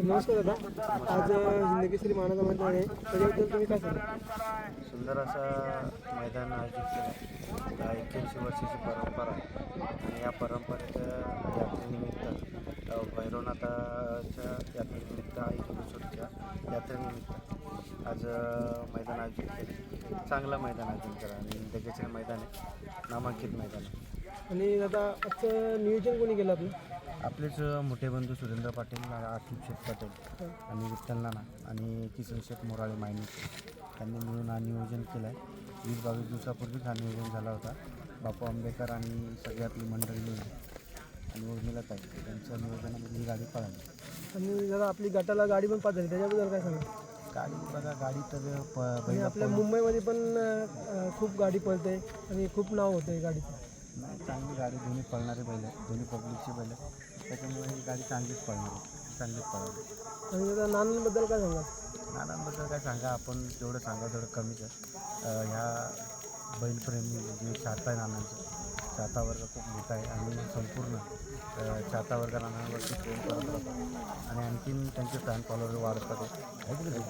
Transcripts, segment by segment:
नमस्कार दादा. आज हिंदकेसरी मानाचा मैदान आहे. त्याच्याबद्दल तुम्ही काय सांगा सुंदर असं मैदान आयोजित केलं. एक्क्याऐंशी वर्षाची परंपरा आहे. आणि या परंपरेच्या यात्रेनिमित्त भैरवनाथाच्या यात्रेनिमित्त आईच्या यात्रेनिमित्त आज मैदान आयोजित केलं. चांगलं मैदान आयोजित करा आणि लगेच मैदान आहे. नामांकित मैदान आहे. आणि दादा आजचं नियोजन कोणी केलं आपलं? आपलेच मोठे बंधू सुरेंद्र पाटील आतिफ शेठ पाटील आणि विठ्ठल नाना आणि किसन शेठ मोराळे मायनी. त्यांनी मिळून हा नियोजन केलं आहे वीस बावीस दिवसापूर्वीच हा नियोजन झाला होता. बापू आंबेकर आणि सगळी आपली मंडळी मिळून. आणि उर्मिला ताई त्यांच्या नियोजनामध्ये ही गाडी पळाली. आणि दादा आपली गटाला गाडी पण पाच झाली त्याच्याबद्दल काय सांगा गाडी बघा गाडी तर प आणि बैल आपल्या मुंबईमध्ये पण अं, खूप गाडी पळते आणि खूप नाव होतं आहे गाडीचं. नाही चांगली गाडी दोन्ही पळणारी बैल आहेत दोन्ही पब्लिकची बैल आहेत. त्याच्यामुळे ही गाडी चांगलीच पळणार चांगलीच पळाली आणि दादा नानांबद्दल काय सांगा नानांबद्दल काय सांगा आपण जेवढं सांगा तेवढं कमीच आहे. अं, ह्या बैलप्रेमी जे चाहता आहे नानांचं वर्ग खूप मोठा आहे. आणि संपूर्ण अं, वर्ग नानांवरती प्रेम करत राहतो. आणि आणखीन त्यांचे फॅन फॉलोअर वाढत राहते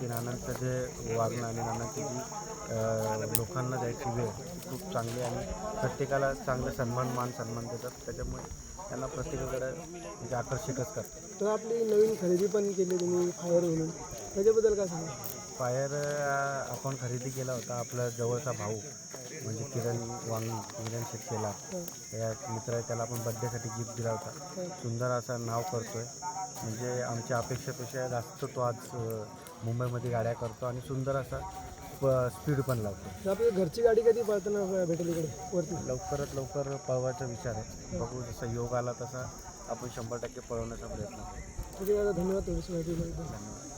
की नानांचं जे वागणं आणि नानांची जी लोकांना द्यायची वेळ खूप चांगली आणि प्रत्येकाला चांगलं सन्मान मान सन्मान देतात. त्याच्यामुळे त्यांना प्रत्येकाकडे म्हणजे आकर्षितच करतात. तर आपली नवीन खरेदी पण केली तुम्ही फायर म्हणून. त्याच्याबद्दल काय सांगा फायर आपण खरेदी केला होता आपला जवळचा भाऊ म्हणजे किरण वांगी किरण शेठ केला त्या मित्र त्याला आपण बड्डेसाठी गिफ्ट दिला होता. सुंदर असं नाव करतोय. म्हणजे आमच्या अपेक्षेपेक्षा जास्त तो आज मुंबईमध्ये गाड्या करतो आणि सुंदर असा स्पीड पण लावतो. तर आपल्या घरची गाडी कधी पळताना भेटेल इकडे वरती? लवकरात लवकर पळवायचा विचार आहे. बघू जसा योग आला तसा आपण शंभर टक्के पळवण्याचा प्रयत्न करू. धन्यवाद थोडीशी माहिती धन्यवाद.